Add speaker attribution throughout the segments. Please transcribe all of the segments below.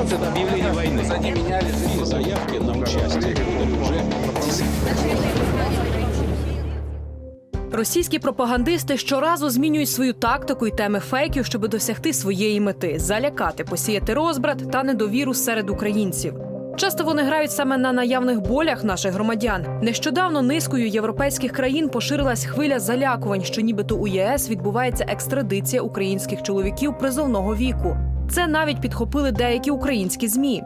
Speaker 1: От объявления войны. Позади меня лежит заявки на участие. Російські пропагандисти щоразу змінюють свою тактику і теми фейків, щоб досягти своєї мети залякати, посіяти розбрат та недовіру серед українців. Часто вони грають саме на наявних болях наших громадян. Нещодавно низкою європейських країн поширилась хвиля залякувань, що нібито у ЄС відбувається екстрадиція українських чоловіків призовного віку. Це навіть підхопили деякі українські змі.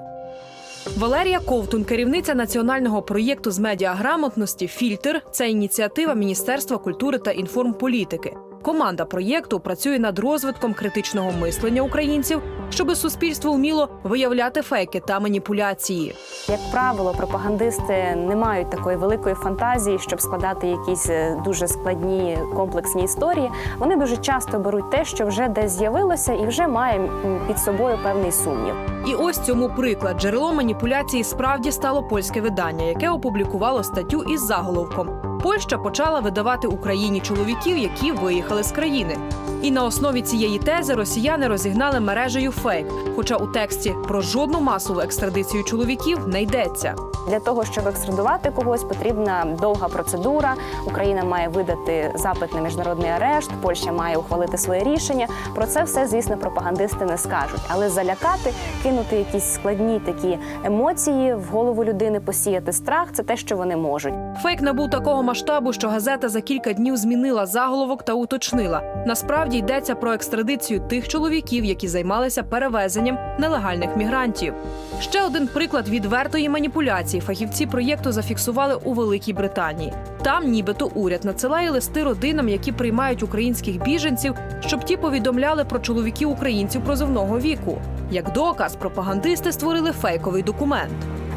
Speaker 1: Валерія Ковтун, керівниця національного проєкту з медіаграмотності Фільтр. Це ініціатива Міністерства культури та інформполітики. Команда проєкту працює над розвитком критичного мислення українців, щоби суспільство вміло виявляти фейки та маніпуляції.
Speaker 2: Як правило, пропагандисти не мають такої великої фантазії, щоб складати якісь е, дуже складні комплексні історії. Вони дуже часто беруть те, що вже десь з'явилося, і вже має під собою певний сумнів.
Speaker 1: І ось цьому приклад джерелом маніпуляції справді стало польське видання, яке опублікувало статтю із заголовком Польща почала видавати Україні чоловіків, які виїхали з країни. І на основі цієї тези росіяни розігнали мережею фейк. Хоча у тексті про жодну масову екстрадицію чоловіків не йдеться.
Speaker 2: Для того, щоб екстрадувати когось, потрібна довга процедура. Україна має видати запит на міжнародний арешт, Польща має ухвалити своє рішення. Про це все, звісно, пропагандисти не скажуть. Але залякати, кинути якісь складні такі емоції в голову людини, посіяти страх це те, що вони можуть.
Speaker 1: Фейк набув такого масштабу, що газета за кілька днів змінила заголовок та уточнила. Насправді йдеться про екстрадицію тих чоловіків, які займалися перевезенням нелегальних мігрантів. Ще один приклад відвертої маніпуляції фахівці проєкту зафіксували у Великій Британії. Там, нібито, уряд надсилає листи родинам, які приймають українських біженців, щоб ті повідомляли про чоловіків українців прозовного віку. Як доказ, пропагандисти створили фейковий документ.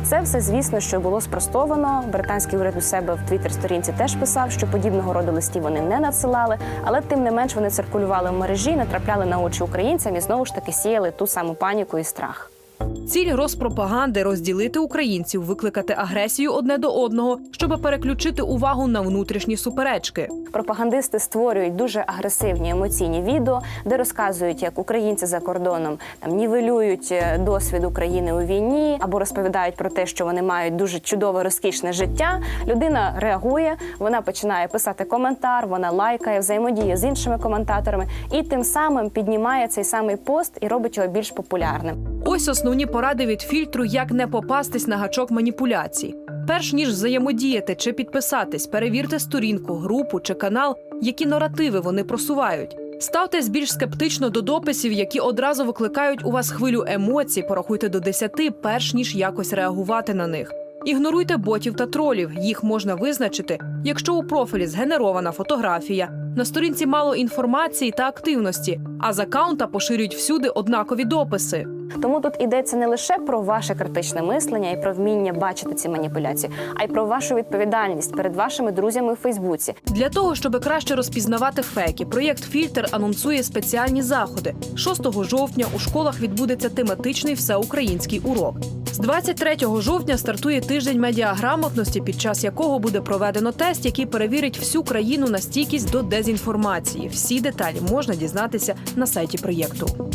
Speaker 2: Це все, звісно, що було спростовано. Британський уряд у себе в твіттер-сторінці теж писав, що подібного роду листів вони не надсилали, але тим не менш вони циркулювали в мережі, натрапляли на очі українцям і знову ж таки сіяли ту саму паніку і страх.
Speaker 1: Ціль розпропаганди розділити українців, викликати агресію одне до одного, щоб переключити увагу на внутрішні суперечки.
Speaker 2: Пропагандисти створюють дуже агресивні емоційні відео, де розказують, як українці за кордоном там нівелюють е, досвід України у війні, або розповідають про те, що вони мають дуже чудове розкішне життя. Людина реагує, вона починає писати коментар, вона лайкає, взаємодіє з іншими коментаторами, і тим самим піднімає цей самий пост і робить його більш популярним.
Speaker 1: Ось основні поради від фільтру, як не попастись на гачок маніпуляцій. Перш ніж взаємодіяти чи підписатись, перевірте сторінку, групу чи канал, які наративи вони просувають. Ставтесь більш скептично до дописів, які одразу викликають у вас хвилю емоцій. Порахуйте до 10, перш ніж якось реагувати на них. Ігноруйте ботів та тролів. Їх можна визначити, якщо у профілі згенерована фотографія, на сторінці мало інформації та активності, а з акаунта поширюють всюди однакові дописи.
Speaker 2: Тому тут йдеться не лише про ваше критичне мислення і про вміння бачити ці маніпуляції, а й про вашу відповідальність перед вашими друзями у Фейсбуці.
Speaker 1: Для того, щоб краще розпізнавати фейки, проєкт Фільтр анонсує спеціальні заходи. 6 жовтня у школах відбудеться тематичний всеукраїнський урок. З 23 жовтня стартує тиждень медіаграмотності, під час якого буде проведено тест, який перевірить всю країну на стійкість до дезінформації. Всі деталі можна дізнатися на сайті проєкту.